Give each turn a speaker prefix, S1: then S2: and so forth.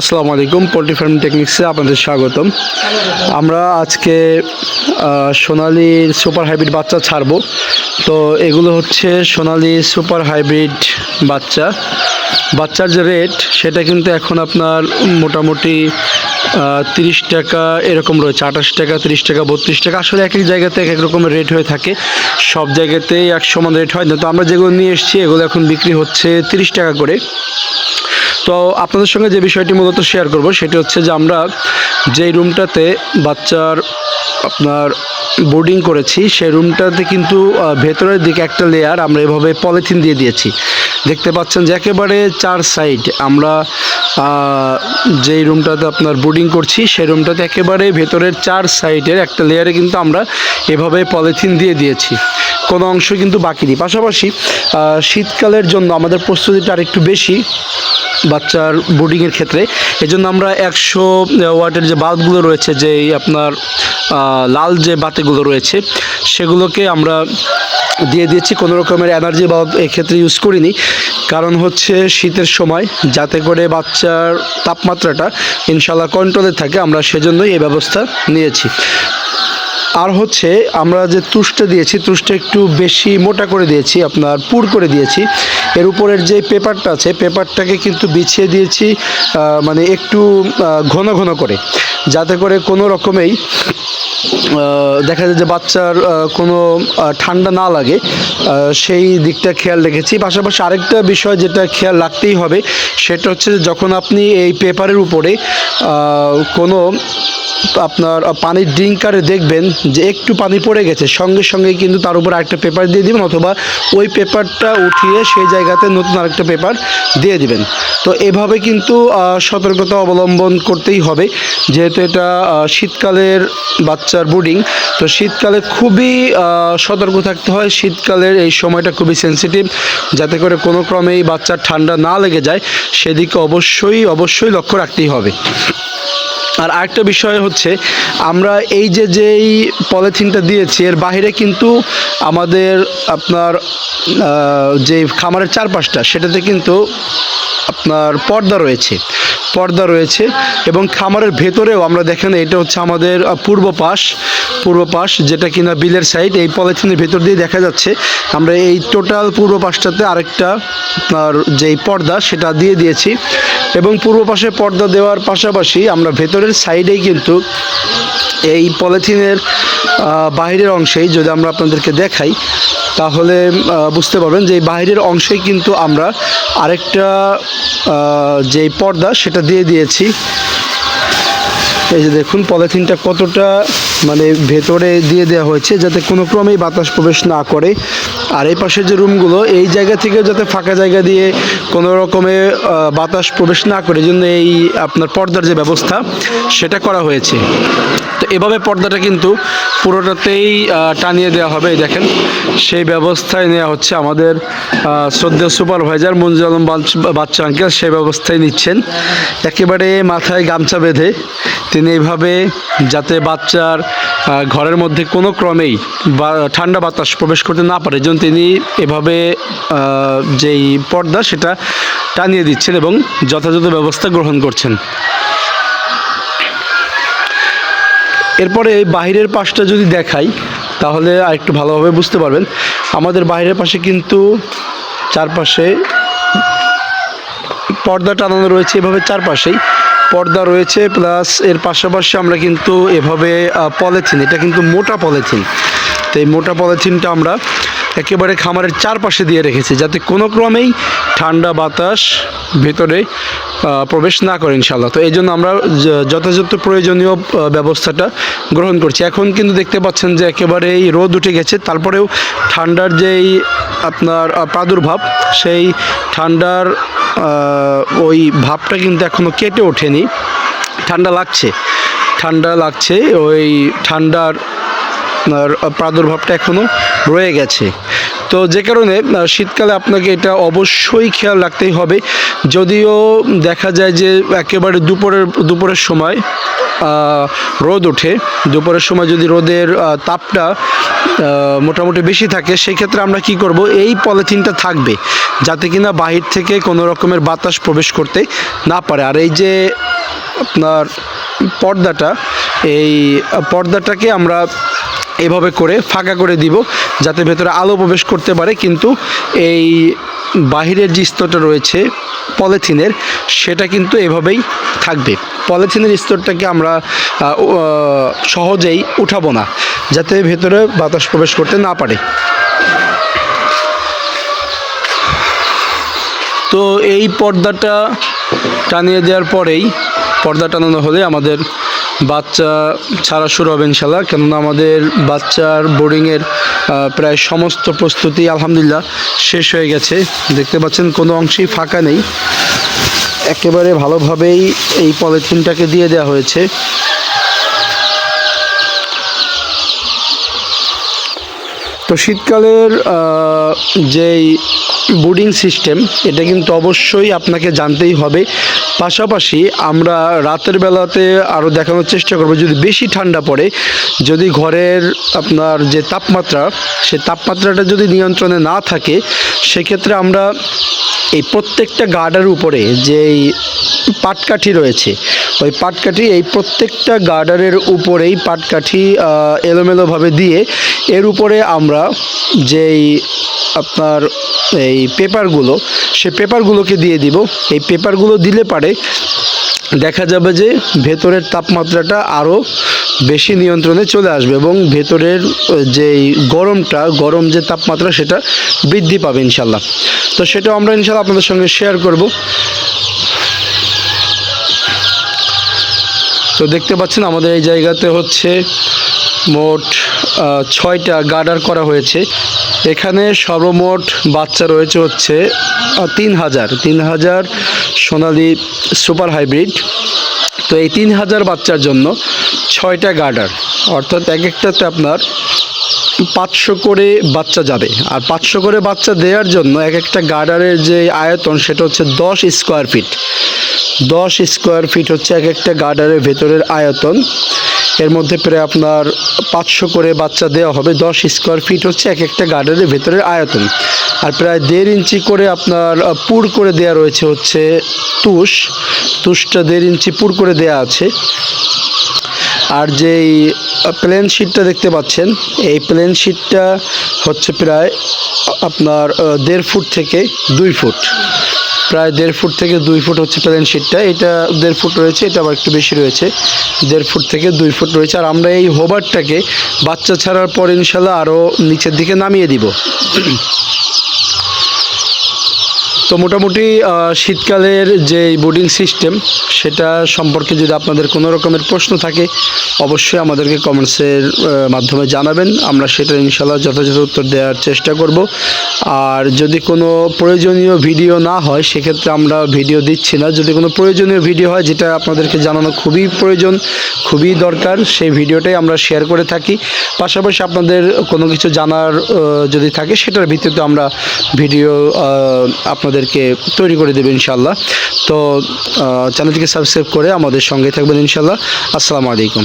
S1: আসসালামু আলাইকুম poultry farm টেকনিক্সে আপনাদের স্বাগতম। আমরা আজকে আহ, সোনালী সুপার হাইব্রিড বাচ্চা ছাড়বো। তো এগুলো হচ্ছে সোনালী সুপার হাইব্রিড বাচ্চা। বাচ্চার যে রেট সেটা কিন্তু এখন আপনার মোটামুটি তিরিশ টাকা এরকম রয়েছে আঠাশ টাকা তিরিশ টাকা বত্রিশ টাকা। আসলে এক এক জায়গাতে এক এক রকমের রেট হয়ে থাকে। সব জায়গাতেই এক সমান রেট হয় না। তো আমরা যেগুলো নিয়ে এসেছি এগুলো এখন বিক্রি হচ্ছে তিরিশ টাকা করে। তো আপনাদের সঙ্গে যে বিষয়টি মূলত শেয়ার করব, সেটি হচ্ছে যে আমরা যেই রুমটাতে বাচ্চার আপনার বোর্ডিং করেছি, সেই রুমটাতে কিন্তু ভেতরের দিকে একটা লেয়ার আমরা এভাবে পলিথিন দিয়ে দিয়েছি। দেখতে পাচ্ছেন যে একেবারে চার সাইড আমরা যেই রুমটাতে আপনার বোর্ডিং করছি, সেই রুমটাতে একেবারে ভেতরের চার সাইডের একটা লেয়ারে কিন্তু আমরা এভাবে পলিথিন দিয়ে দিয়েছি। কোনো অংশ কিন্তু বাকি নেই। পাশাপাশি শীতকালের জন্য আমাদের প্রস্তুতিটা আরেকটু বেশি বাচ্চার বোর্ডিংয়ের ক্ষেত্রে। এজন্য আমরা একশো ওয়াটের যে বাল্বগুলো রয়েছে যে আপনার লাল যে বাতিগুলো রয়েছে, সেগুলোকে আমরা দিয়ে দিয়েছি। কোনো রকমের এনার্জি বাল্ব এক্ষেত্রে ইউজ করিনি। কারণ হচ্ছে শীতের সময় যাতে করে বাচ্চার তাপমাত্রাটা ইনশাল্লাহ কন্ট্রোলে থাকে, আমরা সেজন্যই এই ব্যবস্থা নিয়েছি। আর হচ্ছে আমরা যে তুষটা দিয়েছি, তুষটা একটু বেশি মোটা করে দিয়েছি, আপনার পুর করে দিয়েছি। এর উপরের যে পেপারটা আছে, পেপারটাকে কিন্তু বিছিয়ে দিয়েছি মানে একটু ঘন ঘন করে। যাতে করে কোনো রকমেই দেখা যায় যে বাচ্চার কোনো ঠান্ডা না লাগে সেই দিকটা খেয়াল রেখেছি। পাশাপাশি আরেকটা বিষয় যেটা খেয়াল রাখতেই হবে, সেটা হচ্ছে যখন আপনি এই পেপারের উপরে কোনো আপনার পানির ড্রিঙ্কারে দেখবেন যে একটু পানি পড়ে গেছে, সঙ্গে সঙ্গে কিন্তু তার উপর আরেকটা পেপার দিয়ে দিবেন অথবা ওই পেপারটা উঠিয়ে সেই জায়গাতে নতুন আরেকটা পেপার দিয়ে দিবেন। তো এভাবে কিন্তু সতর্কতা অবলম্বন করতেই হবে। যেহেতু এটা শীতকালের বাচ্চার বোর্ডিং তো শীতকালে খুবই সতর্ক থাকতে হয়। শীতকালের এই সময়টা খুবই সেন্সিটিভ যাতে করে কোনো ক্রমেই বাচ্চার ঠান্ডা না লেগে যায়। সেদিকে অবশ্যই অবশ্যই লক্ষ্য রাখতেই হবে। আর আরেকটা বিষয় হচ্ছে, আমরা এই যে যেই পলিথিনটা দিয়েছি, এর বাইরে কিন্তু আমাদের আপনার যে খামারের চারপাশটা, সেটাতে কিন্তু আপনার পর্দা রয়েছে। পর্দা রয়েছে এবং খামারের ভেতরেও আমরা দেখেন, এটা হচ্ছে আমাদের পূর্ব পাশ পূর্ব পাশ, যেটা কিনা বিলের সাইড এই পলিথিনের ভেতর দিয়ে দেখা যাচ্ছে। আমরা এই টোটাল পূর্ব পাশটাতে আরেকটা আপনার যেই পর্দা, সেটা দিয়ে দিয়েছি। এবং পূর্ব পাশে পর্দা দেওয়ার পাশাপাশি আমরা ভেতরের সাইডেই কিন্তু এই পলিথিনের বাইরের অংশেই যদি আমরা আপনাদেরকে দেখাই, তাহলে বুঝতে পারবেন যে এই বাইরের অংশেই কিন্তু আমরা আরেকটা যেই পর্দা সেটা দিয়ে দিয়েছি। এই যে দেখুন, পলিথিনটা কতটা মানে ভেতরে দিয়ে দেওয়া হয়েছে যাতে কোনো ক্রমেই বাতাস প্রবেশ না করে। আর এই পাশের যে রুমগুলো, এই জায়গা থেকে যাতে ফাঁকা জায়গা দিয়ে কোনো রকমে বাতাস প্রবেশ না করে জন্য এই আপনার পর্দার যে ব্যবস্থা, সেটা করা হয়েছে। তো এভাবে পর্দাটা কিন্তু পুরোটাতেই টানিয়ে দেওয়া হবে দেখেন। সেই ব্যবস্থায় নেওয়া হচ্ছে আমাদের শ্রদ্ধেয় সুপারভাইজার মঞ্জুর আলম বাচ- বাচ্চা আঙ্কেল, সেই ব্যবস্থায় নিচ্ছেন। একেবারে মাথায় গামছা বেঁধে তিনি এইভাবে যাতে বাচ্চার ঘরের মধ্যে কোনো ক্রমেই বা, ঠান্ডা বাতাস প্রবেশ করতে না পারে। যেন তিনি এভাবে যেই পর্দা সেটা টানিয়ে দিচ্ছেন এবং যথাযথ ব্যবস্থা গ্রহণ করছেন। এরপরে বাহিরের পাশটা যদি দেখাই, তাহলে আরেকটু ভালোভাবে বুঝতে পারবেন। আমাদের বাইরের পাশে কিন্তু চারপাশে পর্দা টানানো রয়েছে এভাবে চারপাশেই। পর্দা রয়েছে, প্লাস এর পাশাপাশি আমরা কিন্তু এভাবে পলিথিন, এটা কিন্তু মোটা পলিথিন। তো এই মোটা পলিথিনটা আমরা একেবারে খামারের চারপাশে দিয়ে রেখেছি, যাতে কোনো ক্রমেই ঠান্ডা বাতাস ভেতরে প্রবেশ না করে ইনশাল্লাহ তো এই জন্য আমরা যথাযথ প্রয়োজনীয় ব্যবস্থাটা গ্রহণ করছি। এখন কিন্তু দেখতে পাচ্ছেন যে একেবারেই রোদ উঠে গেছে, তারপরেও ঠান্ডার যেই আপনার প্রাদুর্ভাব, সেই ঠান্ডার ওই ভাবটা কিন্তু এখনও কেটে ওঠেনি। ঠান্ডা লাগছে ঠান্ডা লাগছে, ওই ঠান্ডার প্রাদুর্ভাবটা এখনও রয়ে গেছে। তো যে কারণে শীতকালে আপনাকে এটা অবশ্যই খেয়াল রাখতেই হবে। যদিও দেখা যায় যে একেবারে দুপুরের দুপুরের সময় রোদ ওঠে। দুপুরের সময় যদি রোদের তাপটা মোটামুটি বেশি থাকে সেই ক্ষেত্রে আমরা কি করব? এই পলিথিনটা থাকবে, যাতে কিনা বাহির থেকে কোনো রকমের বাতাস প্রবেশ করতে না পারে। আর এই যে আপনার পর্দাটা, এই পর্দাটাকে আমরা এভাবে করে ফাঁকা করে দিব যাতে ভেতরে আলো প্রবেশ করতে পারে। কিন্তু এই বাহিরের যে স্তরটা রয়েছে পলিথিনের, সেটা কিন্তু এভাবেই থাকবে। পলিথিনের স্তরটাকে আমরা সহজেই উঠাবো না, যাতে ভেতরে বাতাস প্রবেশ করতে না পারে। তো এই পর্দাটা টানিয়ে দেওয়ার পরেই, পর্দা টানানো হলে আমাদের বাচ্চা ছাড়া শুরু হবে ইনশাল্লাহ কেননা আমাদের বাচ্চার বোর্ডিংয়ের প্রায় সমস্ত প্রস্তুতি আলহামদুলিল্লাহ শেষ হয়ে গেছে। দেখতে পাচ্ছেন কোনো অংশেই ফাঁকা নেই। একেবারে ভালোভাবেই এই পলিথিনটাকে দিয়ে দেওয়া হয়েছে। তো শীতকালের যেই বোর্ডিং সিস্টেম, এটা কিন্তু অবশ্যই আপনাকে জানতেই হবে। পাশাপাশি আমরা রাতের বেলাতে আরও দেখানোর চেষ্টা করব, যদি বেশি ঠান্ডা পড়ে, যদি ঘরের আপনার যে তাপমাত্রা, সে তাপমাত্রাটা যদি নিয়ন্ত্রণে না থাকে, সেক্ষেত্রে আমরা এই প্রত্যেকটা গার্ডের উপরে যেই পাটকাঠি রয়েছে, ওই পাটকাঠি এই প্রত্যেকটা গার্ডারের উপরেই পাটকাঠি এলোমেলোভাবে দিয়ে এর উপরে আমরা যেই আপনার এই পেপারগুলো, সে পেপারগুলোকে দিয়ে দিব। এই পেপারগুলো দিলে পারে দেখা যাবে যে ভেতরের তাপমাত্রাটা আরও বেশি নিয়ন্ত্রণে চলে আসবে এবং ভেতরের যেই গরমটা, গরম যে তাপমাত্রা সেটা বৃদ্ধি পাবে ইনশাল্লাহ। তো সেটা আমরা ইনশাল্লাহ আপনাদের সঙ্গে শেয়ার করব। তো দেখতে পাচ্ছেন আমাদের এই জায়গাতে হচ্ছে মোট ছয়টা গার্ডার করা হয়েছে। এখানে সর্বমোট বাচ্চা রয়েছে হচ্ছে তিন হাজার। তিন হাজার সোনালি সুপার হাইব্রিড। তো এই তিন হাজার বাচ্চার জন্য ছয়টা গার্ডার। অর্থাৎ এক একটাতে আপনার পাঁচশো করে বাচ্চা যাবে। আর পাঁচশো করে বাচ্চা দেওয়ার জন্য এক একটা গার্ডারের যে আয়তন, সেটা হচ্ছে দশ স্কোয়ার ফিট দশ স্কোয়ার ফিট হচ্ছে এক একটা গার্ডারের ভেতরের আয়তন। এর মধ্যে প্রায় আপনার পাঁচশো করে বাচ্চা দেওয়া হবে। দশ স্কোয়ার ফিট হচ্ছে এক একটা গার্ডারের ভেতরের আয়তন। আর প্রায় দেড় ইঞ্চি করে আপনার পুর করে দেওয়া রয়েছে হচ্ছে তুষ। তুষটা দেড় ইঞ্চি পুর করে দেওয়া আছে। আর যেই প্লেন শিটটা দেখতে পাচ্ছেন, এই প্লেন শিটটা হচ্ছে প্রায় আপনার দেড় ফুট থেকে দুই ফুট। প্রায় দেড় ফুট থেকে দুই ফুট হচ্ছে প্লেন শিটটা এটা দেড় ফুট রয়েছে, এটা আবার একটু বেশি রয়েছে। দেড় ফুট থেকে দুই ফুট রয়েছে। আর আমরা এই হোবারটাকে বাচ্চা ছাড়ার পর ইনশাল্লাহ আরও নিচের দিকে নামিয়ে দিব। তো মোটামুটি শীতকালের যে বোর্ডিং সিস্টেম সেটা সম্পর্কে যদি আপনাদের কোনো রকমের প্রশ্ন থাকে অবশ্যই আমাদেরকে কমেন্টসের মাধ্যমে জানাবেন। আমরা সেটা ইনশাল্লাহ যথাযথ উত্তর দেওয়ার চেষ্টা করব। আর যদি কোনো প্রয়োজনীয় ভিডিও না হয়, সেক্ষেত্রে আমরা ভিডিও দিচ্ছি না। যদি কোনো প্রয়োজনীয় ভিডিও হয়, যেটা আপনাদেরকে জানানো খুবই প্রয়োজন, খুবই দরকার, সেই ভিডিওটাই আমরা শেয়ার করে থাকি। পাশাপাশি আপনাদের কোনো কিছু জানার যদি থাকে, সেটার ভিত্তিতে আমরা ভিডিও আপনাদেরকে তৈরি করে দেবো ইনশাল্লাহ তো চ্যানেলটিকে সাবস্ক্রাইব করে আমাদের সঙ্গে থাকবেন ইনশাল্লাহ আসসালামু আলাইকুম।